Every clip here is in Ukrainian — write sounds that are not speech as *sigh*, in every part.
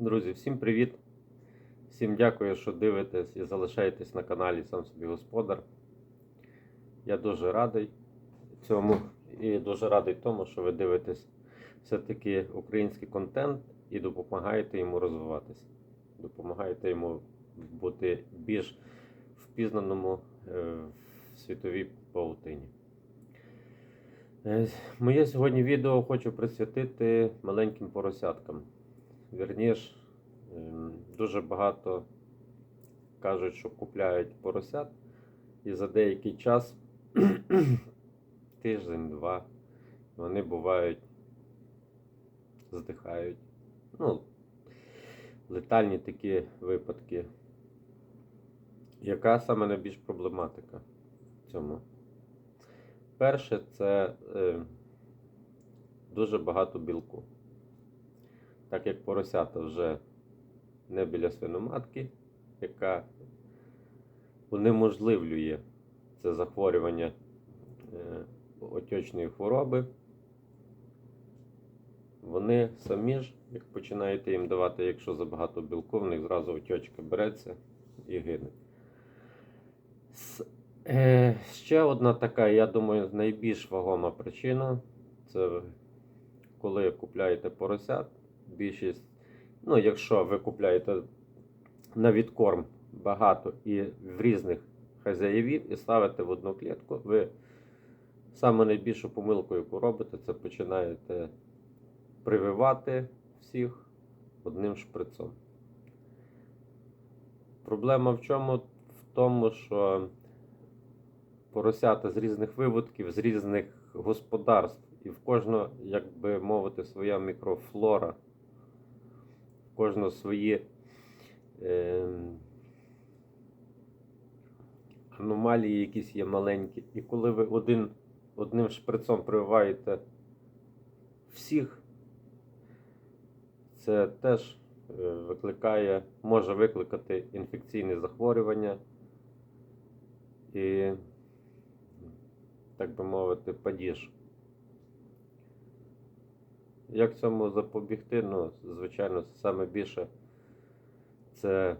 Друзі, всім привіт! Всім дякую, що дивитесь і залишаєтесь на каналі Сам собі Господар. Я дуже радий цьому і дуже радий тому, що ви дивитесь все-таки український контент і допомагаєте йому розвиватися. Допомагаєте йому бути більш впізнаному е, в світовій паутині. Е, Моє сьогодні відео хочу присвятити маленьким поросяткам. Вірніш, ем, дуже багато кажуть, що купляють поросят, і за деякий час, *clears throat* тиждень-два, вони бувають, здихають. Ну, летальні такі випадки. Яка саме найбільш проблематика в цьому? Перше, це е, дуже багато білку. Так як поросята вже не біля свиноматки, яка унеможливлює це захворювання е, отечної хвороби, вони самі ж, як починаєте їм давати, якщо забагато білку, в них зразу отечка береться і гине. Е, Ще одна така, я думаю, найбільш вагома причина це коли купляєте поросят. Більшість, ну, якщо ви купляєте на відкорм багато і в різних хазяївів і ставите в одну клітку, ви саме найбільшу помилку, яку робите, це починаєте прививати всіх одним шприцом. Проблема в чому? В тому, що поросята з різних виводків, з різних господарств, і в кожного, як би мовити, своя мікрофлора, кожного свої е, аномалії якісь є маленькі. І коли ви один, одним шприцом прививаєте всіх, це теж е, викликає, може викликати інфекційні захворювання і, так би мовити, падіж. Як цьому запобігти? Ну, звичайно, саме більше це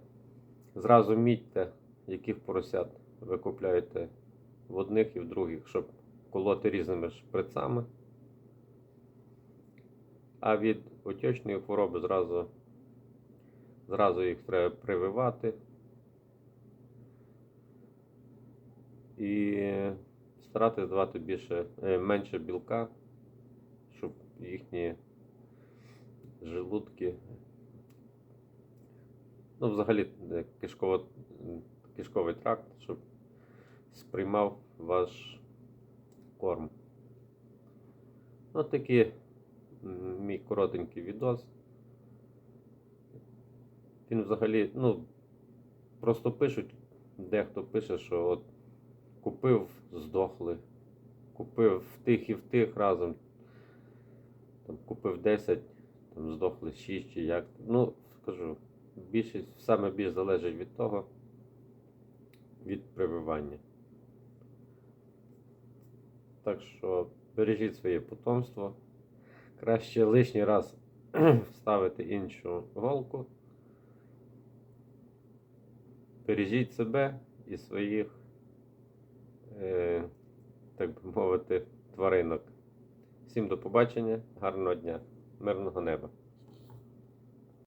зразу мітьте, яких поросят ви купляєте в одних і в других, щоб колоти різними шприцами. А від отечної хвороби зразу, зразу їх треба прививати. І старатись давати більше, е, менше білка, їхні желудки, ну, взагалі е, кишково, кишковий тракт, щоб сприймав ваш корм. Ось такий мій коротенький відос. Він взагалі, ну, просто пишуть, дехто пише, що от купив, здохли, купив в тих і в тих разом, там, купив 10, там здохли 6 чи як. Ну, скажу, більшість, саме більш залежить від того, від прививання. Так що бережіть своє потомство. Краще лишній раз *clears throat* вставити іншу голку. Бережіть себе і своїх, е, так би мовити, тваринок. Всім до побачення, гарного дня, мирного неба.